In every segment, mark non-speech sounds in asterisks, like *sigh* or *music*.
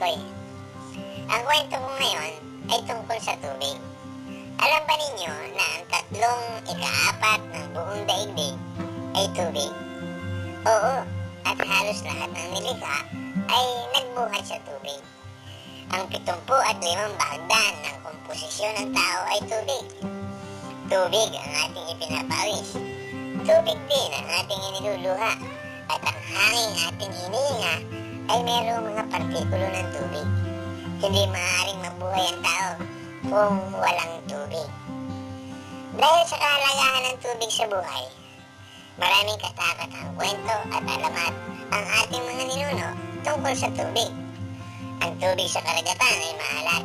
Ang kwento ko ngayon ay tungkol sa tubig. Alam ba ninyo na ang tatlong ikaapat ng buong daigdig ay tubig? Oo, at halos lahat ng nilikha ay nagbuhat sa tubig. Ang pitumpu at limang bahagdan ng komposisyon ng tao ay tubig. Tubig ang ating ipinapawis. Tubig din ang ating iniluluha. At ang hanging ating hinihinga ay mayroong mga partikulo ng tubig. Hindi maaaring mabuhay ang tao kung walang tubig. Dahil sa kahalagahan ng tubig sa buhay, maraming katakatang kwento at alamat ang ating mga ninuno tungkol sa tubig. Ang tubig sa karagatan ay maalat.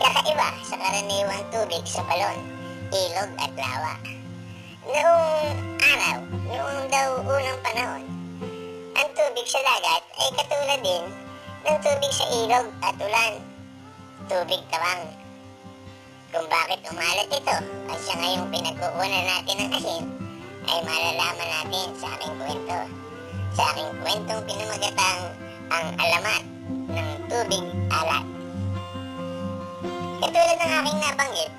Kakaiba sa karaniwang tubig sa balon, ilog at lawa. Noong araw, noong daw unang panahon, tubig sa dagat ay katulad din ng tubig sa ilog at ulan. Tubig tawang. Kung bakit umalat ito at siya ngayong pinagkukunan natin ng asin, ay malalaman natin sa aking kwento. Sa aking kwentong pinamagatang ang alamat ng tubig alat. Katulad ng aking nabanggit,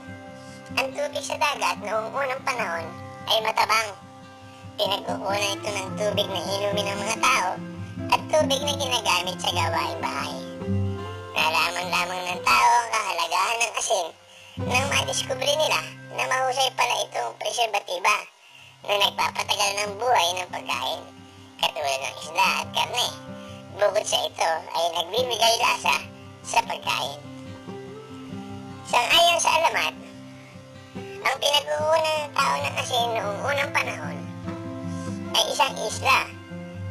ang tubig sa dagat noong unang panahon ay matabang. Pinagkukunan ito ng tubig na inumin ng mga tao tubig na ginagamit sa gawaing bahay. Nalaman lamang ng tao ang kahalagahan ng asin nang madiskubre nila na mahusay pala itong preserbatiba na nagpapatagal ng buhay ng pagkain, katulad ng isda at karne. Bukod sa ito ay nagbibigay lasa sa pagkain. Sang-ayon sa alamat, ang pinag-uunan ng tao ng asin noong unang panahon ay isang isla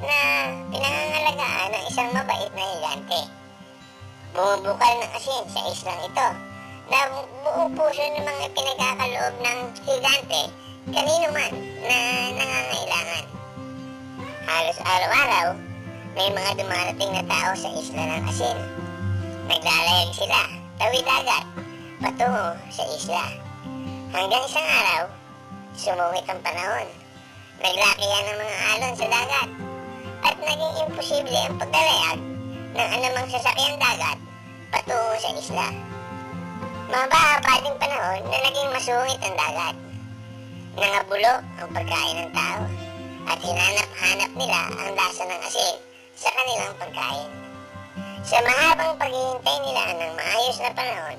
na pinangangalagaan ng isang mabait na higante. Bumubukal ng asin sa islang ito na buong puso ng mga pinagkakaloob ng higante kanino man na nangangailangan. Halos araw-araw, may mga dumarating na tao sa isla ng asin. Naglalayag sila, tawid dagat, patungo sa isla. Hanggang isang araw, sumuwit ang panahon. Naglakihan ng mga alon sa dagat at naging imposible ang paglalayag ng anumang sasakyang dagat patungo sa isla. Mababa ding panahon na naging masungit ang dagat. Nangabulok ang pagkain ng tao at hinanap-hanap nila ang lasa ng asin sa kanilang pagkain. Sa mahabang paghihintay nila ng maayos na panahon,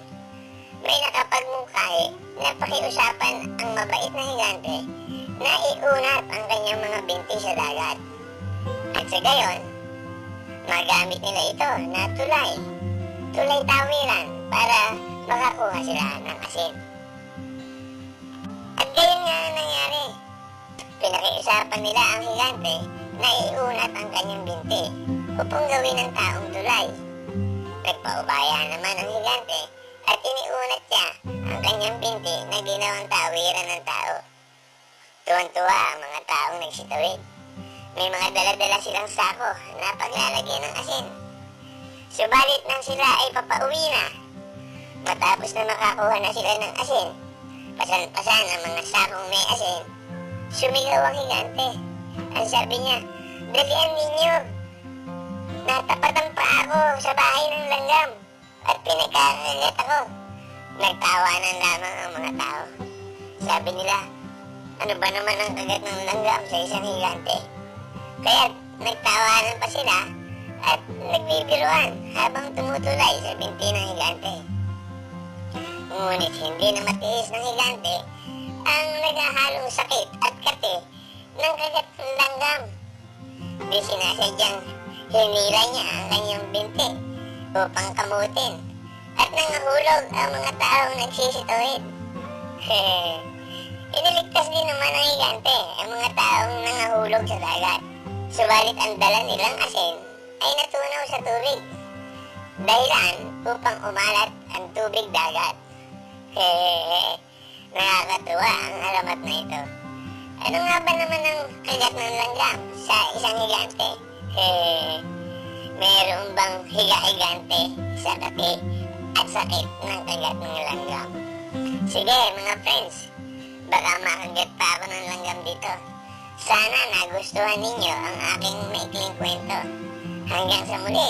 may nakapagmungkahi na pakiusapan ang mabait na higante na iunat ang kanyang mga binti sa dagat. At sa gayon, magamit nila ito na tulay, tulay tawiran para makakuha sila ng asin. At gayon nga ang nangyari. Pinakiusapan nila ang higante na iunat ang kanyang binti upang gawin ng taong tulay. Nagpaubaya naman ang higante at iniunat niya ang kanyang binti na ginawang tawiran ng tao. Tuwan-tuwa ang mga taong nagsitawid. May mga dala-dala silang sako na paglalagyan ng asin. Subalit nang sila ay papauwi na, matapos na makakuha na sila ng asin, pasan-pasan ang mga sakong may asin, sumigaw ang higante. Ang sabi niya, dalian ninyo. Natapatan pa ako sa bahay ng langgam at pinagkakagat ako. Nagtawanan lamang ang mga tao. Sabi nila, ano ba naman ang kagat ng langgam sa isang higante? Kaya nagtawanan pa sila at nagbibiruan habang tumutulay sa binti ng higante. Ngunit hindi na matiis ng higante ang naghahalong sakit at kate ng kagat ng langgam. Di sinasadyang hinila niya ang kanyang binti upang kamutin at nangahulog ang mga taong nagsisitawid. *laughs* Iniligtas din naman ng higante ang mga taong nangahulog sa dagat. Subalit ang dala nilang asin ay natunaw sa tubig. Dahilan upang umalat ang tubig dagat. Hehehe, *laughs* nakakatuwa ang alamat na ito. Ano nga ba naman ang kagat ng langgam sa isang higante? Hehehe, *laughs* mayroon bang higa-higante sa kati at sakit ng kagat ng langgam? Sige mga friends, baka makagat pa ako ng langgam dito. Sana nagustuhan ninyo ang aking maikling kwento. Hanggang sa muli.